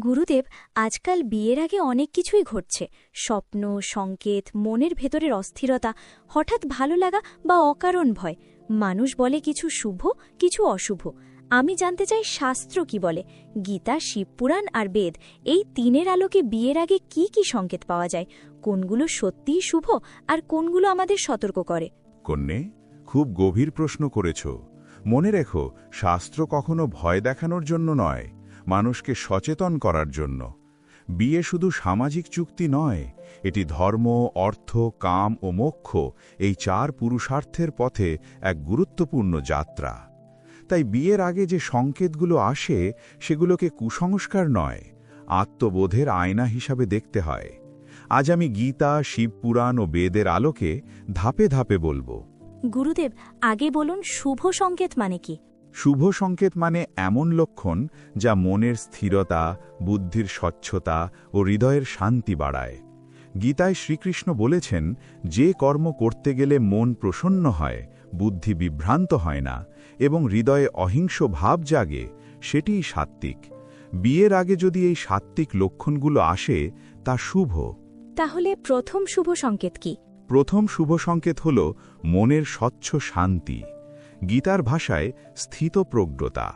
গুরুদেব, আজকাল বিয়ের আগে অনেক কিছুই ঘটছে। স্বপ্ন, সংকেত, মনের ভেতরের অস্থিরতা, হঠাৎ ভালো লাগা বা অকারণ ভয়। মানুষ বলে কিছু শুভ, কিছু অশুভ। আমি জানতে চাই শাস্ত্র কি বলে? গীতা শিবপুরাণ আর বেদ, এই তিনের আলোকে বিয়ের আগে কি কি সংকেত পাওয়া যায়? কোনগুলো সত্যিই শুভ আর কোনগুলো আমাদের সতর্ক করে? কন্যে, খুব গভীর প্রশ্ন করেছ। মনে রেখো, শাস্ত্র কখনো ভয় দেখানোর জন্য নয়। মানুষকে সচেতন করার জন্য। বিয়ে শুধু সামাজিক চুক্তি নয়, এটি ধর্ম, অর্থ, কাম ও মোক্ষ এই চার পুরুষার্থের পথে এক গুরুত্বপূর্ণ যাত্রা। তাই বিয়ের আগে যে সংকেতগুলো আসে, সেগুলোকে কুসংস্কার নয়, আত্মবোধের আয়না হিসাবে দেখতে হয়। আজ আমি গীতা শিবপুরাণ ও বেদের আলোকে ধাপে ধাপে বলব। গুরুদেব, আগে বলুন শুভ সংকেত মানে কি? শুভ সংকেত মানে এমন লক্ষণ যা মনের স্থিরতা বুদ্ধির স্বচ্ছতা ও হৃদয়ের শান্তি বাড়ায়। গীতায় শ্রীকৃষ্ণ বলেছেন যে কর্ম করতে গেলে মন প্রসন্ন হয় বুদ্ধি বিভ্রান্ত হয় না এবং হৃদয়ে অহিংস ভাব জাগে সেটিই সাত্ত্বিক। বিয়ের আগে যদি এই সাত্ত্বিক লক্ষণগুলো আসে তা শুভ। তাহলে প্রথম শুভ সংকেত কি? প্রথম শুভ সংকেত হল মনের স্বচ্ছ শান্তি। গীতার ভাষায় স্থিতপ্রজ্ঞতা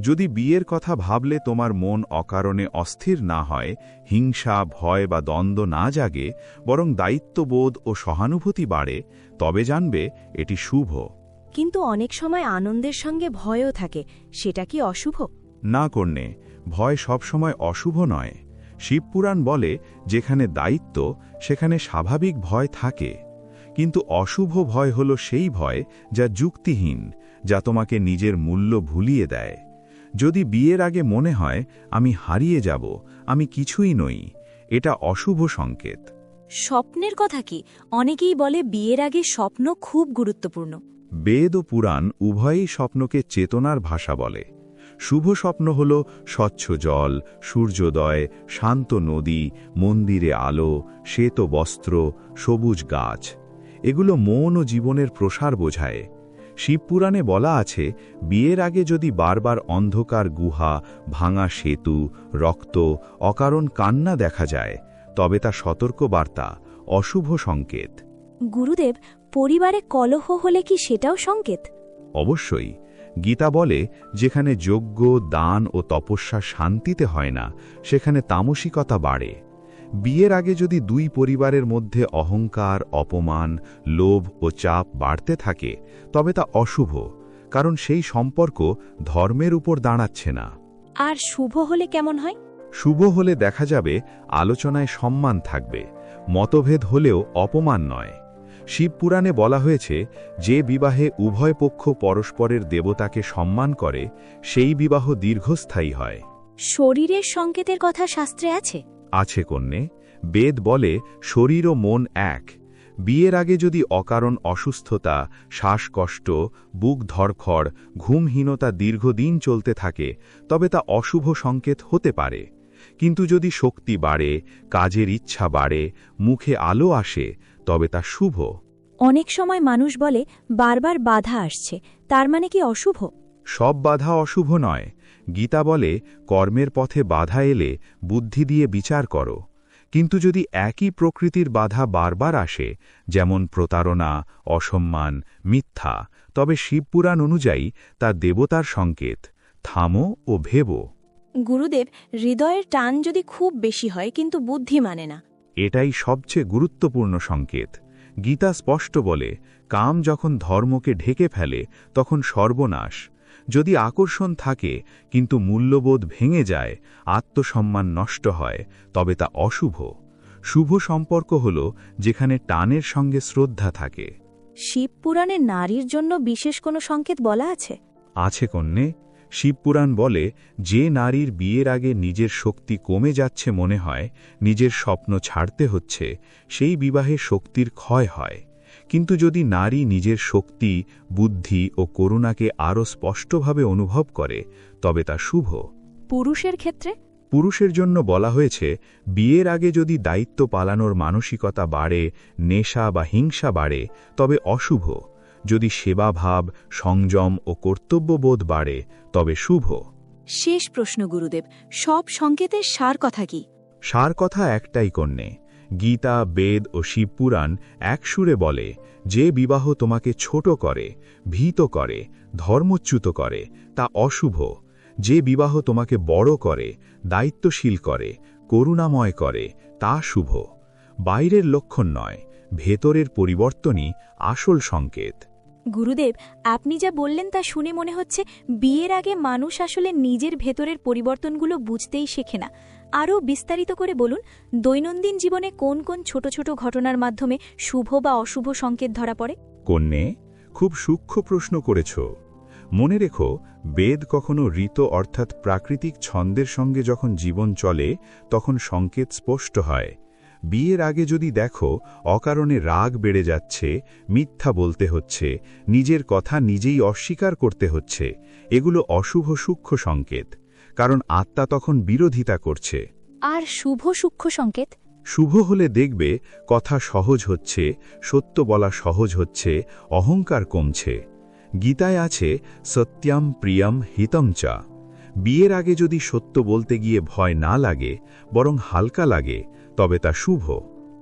যদি বিয়ের কথা ভাবলে তোমার মন অকারণে অস্থির না হয় হিংসা ভয় বা দ্বন্দ্ব না জাগে বরং দায়িত্ববোধ ও সহানুভূতি বাড়ে তবে জানবে এটি শুভ। কিন্তু অনেক সময় আনন্দের সঙ্গে ভয়ও থাকে সেটা কি অশুভ? না কর্ণে ভয় সবসময় অশুভ নয়। শিবপুরাণ বলে যেখানে দায়িত্ব সেখানে স্বাভাবিক ভয় থাকে। কিন্তু অশুভ ভয় হল সেই ভয় যা যুক্তিহীন যা তোমাকে নিজের মূল্য ভুলিয়ে দেয়। যদি বিয়ের আগে মনে হয় আমি হারিয়ে যাব আমি কিছুই নই এটা অশুভ সংকেত। স্বপ্নের কথা কি? অনেকেই বলে বিয়ের আগে স্বপ্ন খুব গুরুত্বপূর্ণ। বেদ ও পুরাণ উভয়ই স্বপ্নকে চেতনার ভাষা বলে। শুভ স্বপ্ন হল স্বচ্ছ জল সূর্যোদয় শান্ত নদী মন্দিরে আলো শ্বেত বস্ত্র সবুজ গাছ। এগুলো মন ও জীবনের প্রসার বোঝায়। শিবপুরাণে বলা আছে বিয়ের আগে যদি বারবার অন্ধকার গুহা ভাঙা সেতু রক্ত অকারণ কান্না দেখা যায় তবে তা সতর্ক বার্তা অশুভ সংকেত। গুরুদেব পরিবারে কলহ হলে কি সেটাও সংকেত? অবশ্যই। গীতা বলে যেখানে যজ্ঞ দান ও তপস্যা শান্তিতে হয় না সেখানে তামসিকতা বাড়ে। বিয়ের আগে যদি দুই পরিবারের মধ্যে অহংকার অপমান লোভ ও চাপ বাড়তে থাকে তবে তা অশুভ কারণ সেই সম্পর্ক ধর্মের উপর দাঁড়াচ্ছে না। আর শুভ হলে কেমন হয়? শুভ হলে দেখা যাবে আলোচনায় সম্মান থাকবে মতভেদ হলেও অপমান নয়। শিবপুরাণে বলা হয়েছে যে বিবাহে উভয় পক্ষ পরস্পরের দেবতাকে সম্মান করে সেই বিবাহ দীর্ঘস্থায়ী হয়। শরীরের সংকেতের কথা শাস্ত্রে আছে? আছে কন্যে, বেদ বলে শরীর ও মন এক। বিয়ের আগে যদি অকারণ অসুস্থতা, শ্বাসকষ্ট, বুক ধরখড় ঘুমহীনতা দীর্ঘদিন চলতে থাকে, তবে তা অশুভ সংকেত হতে পারে। কিন্তু যদি শক্তি বাড়ে, কাজের ইচ্ছা বাড়ে, মুখে আলো আসে, তবে তা শুভ। অনেক সময় মানুষ বলে, বারবার বাধা আসছে, তার মানে কি অশুভ? সব বাধা অশুভ নয়। গীতা বলে কর্মের পথে বাধা এলে বুদ্ধি দিয়ে বিচার করো। কিন্তু যদি একই প্রকৃতির বাধা বারবার আসে যেমন প্রতারণা অসম্মান মিথ্যা তবে শিবপুরাণ অনুযায়ী তা দেবতার সংকেত। থামো ও ভেবো। গুরুদেব হৃদয়ের টান যদি খুব বেশি হয় কিন্তু বুদ্ধি মানে না। এটাই সবচেয়ে গুরুত্বপূর্ণ সংকেত। গীতা স্পষ্ট বলে কাম যখন ধর্মকে ঢেকে ফেলে তখন সর্বনাশ। যদি আকর্ষণ থাকে কিন্তু মূল্যবোধ ভেঙে যায় আত্মসম্মান নষ্ট হয় তবে তা অশুভ। শুভ সম্পর্ক হল যেখানে টানের সঙ্গে শ্রদ্ধা থাকে। শিবপুরাণে নারীর জন্য বিশেষ কোনো সংকেত বলা আছে? আছে কন্যে। শিবপুরাণ বলে যে নারীর বিয়ের আগে নিজের শক্তি কমে যাচ্ছে মনে হয় নিজের স্বপ্ন ছাড়তে হচ্ছে সেই বিবাহে শক্তির ক্ষয় হয়। কিন্তু যদি নারী নিজের শক্তি বুদ্ধি ও করুণাকে আরও স্পষ্টভাবে অনুভব করে তবে তা শুভ। পুরুষের ক্ষেত্রে? পুরুষের জন্য বলা হয়েছে বিয়ের আগে যদি দায়িত্ব পালানোর মানসিকতা বাড়ে নেশা বা হিংসা বাড়ে তবে অশুভ। যদি সেবাভাব সংযম ও কর্তব্যবোধ বাড়ে তবে শুভ। শেষ প্রশ্ন গুরুদেব। সব সংকেতের সার কথা কি? সার কথা একটাই কন্যে। গীতা, বেদ ও শিবপুরাণ একসুরে বলে, যে বিবাহ তোমাকে ছোট করে, ভীত করে, ধর্মচ্যুত করে, তা অশুভ। যে বিবাহ তোমাকে বড় করে, দায়িত্বশীল করে, করুণাময় করে, তা শুভ। বাইরের লক্ষণ নয়, ভেতরের পরিবর্তনই আসল সংকেত। গুরুদেব, আপনি যা বললেন তা শুনে মনে হচ্ছে বিয়ের আগে মানুষ আসলে নিজের ভেতরের পরিবর্তনগুলো বুঝতেই শেখে না। আরও বিস্তারিত করে বলুন, দৈনন্দিন জীবনে কোন কোন ছোট ছোট ঘটনার মাধ্যমে শুভ বা অশুভ সংকেত ধরা পড়ে? কন্যে, খুব সূক্ষ্ম প্রশ্ন করেছ। মনে রেখো, বেদ কখনো ঋত অর্থাৎ প্রাকৃতিক ছন্দের সঙ্গে যখন জীবন চলে, তখন সংকেত স্পষ্ট হয়। বিয়ের আগে যদি দেখো অকারণে রাগ বেড়ে যাচ্ছে মিথ্যা বলতে হচ্ছে নিজের কথা নিজেই অস্বীকার করতে হচ্ছে এগুলো অশুভ সূক্ষ্ম সংকেত কারণ আত্মা তখন বিরোধিতা করছে। আর শুভ সূক্ষ্ম সংকেত? শুভ হলে দেখবে কথা সহজ হচ্ছে সত্য বলা সহজ হচ্ছে অহংকার কমছে। গীতায় আছে সত্যাম প্রিয়ম হিতম চা। বিয়ের আগে যদি সত্য বলতে গিয়ে ভয় না লাগে বরং হালকা লাগে তবে তা শুভ।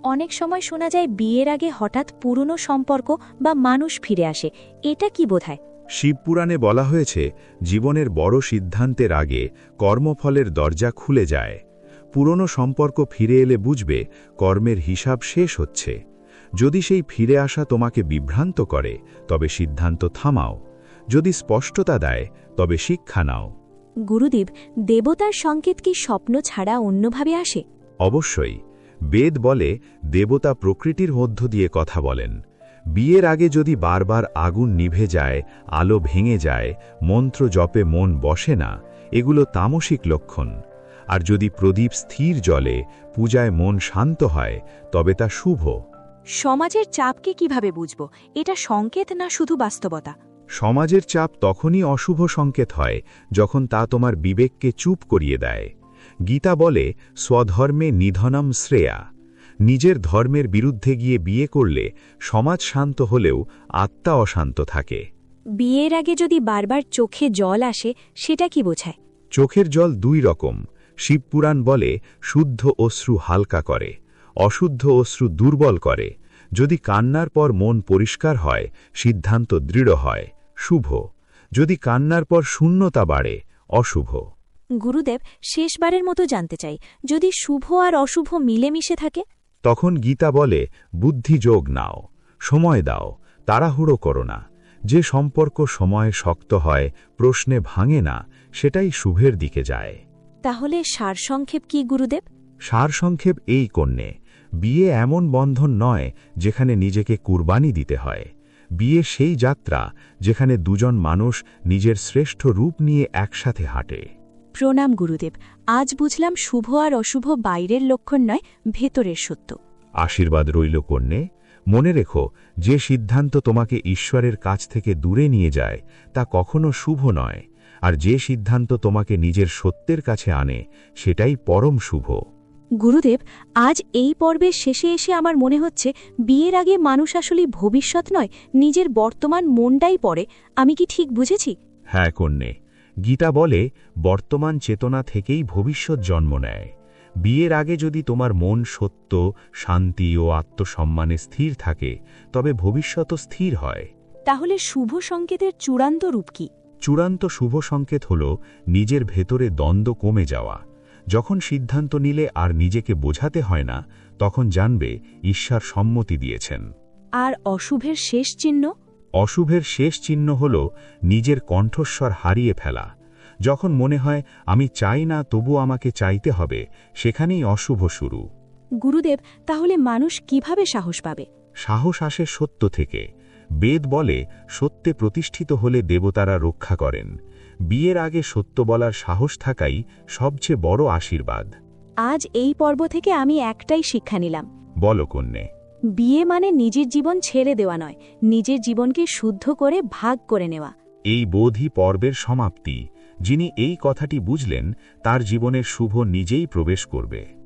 অনেক সময় শোনা যায় বিয়ের আগে হঠাৎ পুরনো সম্পর্ক বা মানুষ ফিরে আসে। এটা কি বোধায় শিবপুরাণে বলা হয়েছে জীবনের বড় সিদ্ধান্তের আগে কর্মফলের দরজা খুলে যায়। পুরনো সম্পর্ক ফিরে এলে বুঝবে কর্মের হিসাব শেষ হচ্ছে। যদি সেই ফিরে আসা তোমাকে বিভ্রান্ত করে তবে সিদ্ধান্ত থামাও। যদি স্পষ্টতা দেয় তবে শিক্ষা নাও। গুরুদেব দেবতার সংকেত কি স্বপ্ন ছাড়া অন্যভাবে আসে? অবশ্যই বেদ বলে দেবতা প্রকৃতির মধ্য দিয়ে কথা বলেন। বিয়ের আগে যদি বারবার আগুন নিভে যায় আলো ভেঙে যায় মন্ত্র জপে মন বসে না এগুলো তামসিক লক্ষণ। আর যদি প্রদীপ স্থির জলে পূজায় মন শান্ত হয় তবে তা শুভ। সমাজের চাপকে কীভাবে বুঝব এটা সংকেত না শুধু বাস্তবতা? সমাজের চাপ তখনই অশুভ সংকেত হয় যখন তা তোমার বিবেককে চুপ করিয়ে দেয়। গীতা বলে স্বধর্মে নিধনম শ্রেয়া। নিজের ধর্মের বিরুদ্ধে গিয়ে বিয়ে করলে সমাজ শান্ত হলেও আত্মা অশান্ত থাকে। বিয়ের আগে যদি বারবার চোখে জল আসে সেটা কি বোঝায়? চোখের জল দুই রকম। শিবপুরাণ বলে শুদ্ধ অশ্রু হালকা করে অশুদ্ধ অশ্রু দুর্বল করে। যদি কান্নার পর মন পরিষ্কার হয় সিদ্ধান্ত দৃঢ় হয় শুভ। যদি কান্নার পর শূন্যতা বাড়ে অশুভ। গুরুদেব শেষবারের মতো জানতে চাই যদি শুভ আর অশুভ মিলেমিশে থাকে? তখন গীতা বলে বুদ্ধি যোগ নাও সময় দাও তাড়াহুড়ো করো না। যে সম্পর্ক সময়ে শক্ত হয় প্রশ্নে ভাঙে না সেটাই শুভের দিকে যায়। তাহলে সারসংক্ষেপ কি গুরুদেব? সারসংক্ষেপ এই কন্যে বিয়ে এমন বন্ধন নয় যেখানে নিজেকে কুরবানি দিতে হয়। বিয়ে সেই যাত্রা যেখানে দুজন মানুষ নিজের শ্রেষ্ঠ রূপ নিয়ে একসাথে হাঁটে। প্রণাম গুরুদেব আজ বুঝলাম শুভ আর অশুভ বাইরের লক্ষণ নয় ভেতরের সত্য। আশীর্বাদ রইল কন্যে মনে রেখো যে সিদ্ধান্ত তোমাকে ঈশ্বরের কাছ থেকে দূরে নিয়ে যায় তা কখনো শুভ নয়। আর যে সিদ্ধান্ত তোমাকে নিজের সত্যের কাছে আনে সেটাই পরম শুভ। গুরুদেব আজ এই পর্বের শেষে এসে আমার মনে হচ্ছে বিয়ের আগে মানুষ আসলে ভবিষ্যৎ নয় নিজের বর্তমান মনটাই পড়ে। আমি কি ঠিক বুঝেছি? হ্যাঁ কন্যে গীতা বলে বর্তমান চেতনা থেকেই ভবিষ্যৎ জন্ম নেয়। বিয়ের আগে যদি তোমার মন সত্য শান্তি ও আত্মসম্মানে স্থির থাকে তবে ভবিষ্যৎ স্থির হয়। তাহলে শুভ সংকেতের চূড়ান্ত রূপ কি? চূড়ান্ত শুভ সংকেত হল নিজের ভেতরে দ্বন্দ্ব কমে যাওয়া। যখন সিদ্ধান্ত নিলে আর নিজেকে বোঝাতে হয় না তখন জানবে ঈশ্বর সম্মতি দিয়েছেন। আর অশুভের শেষ চিহ্ন? অশুভের শেষ চিহ্ন হল নিজের কণ্ঠস্বর হারিয়ে ফেলা। যখন মনে হয় আমি চাই না তবু আমাকে চাইতে হবে সেখানেই অশুভ শুরু। গুরুদেব তাহলে মানুষ কীভাবে সাহস পাবে? সাহস আসে সত্য থেকে। বেদ বলে সত্যে প্রতিষ্ঠিত হলে দেবতারা রক্ষা করেন। বিয়ের আগে সত্য বলার সাহস থাকাই সবচেয়ে বড় আশীর্বাদ। আজ এই পর্ব থেকে আমি একটাই শিক্ষা নিলাম। বল কন্যে। বিয়ে মানে নিজের জীবন ছেড়ে দেওয়া নয়, নিজের জীবনকে শুদ্ধ করে ভাগ করে নেওয়া। এই বোধি পর্বের সমাপ্তি। যিনি এই কথাটি বুঝলেন, তার জীবনের শুভ নিজেই প্রবেশ করবে।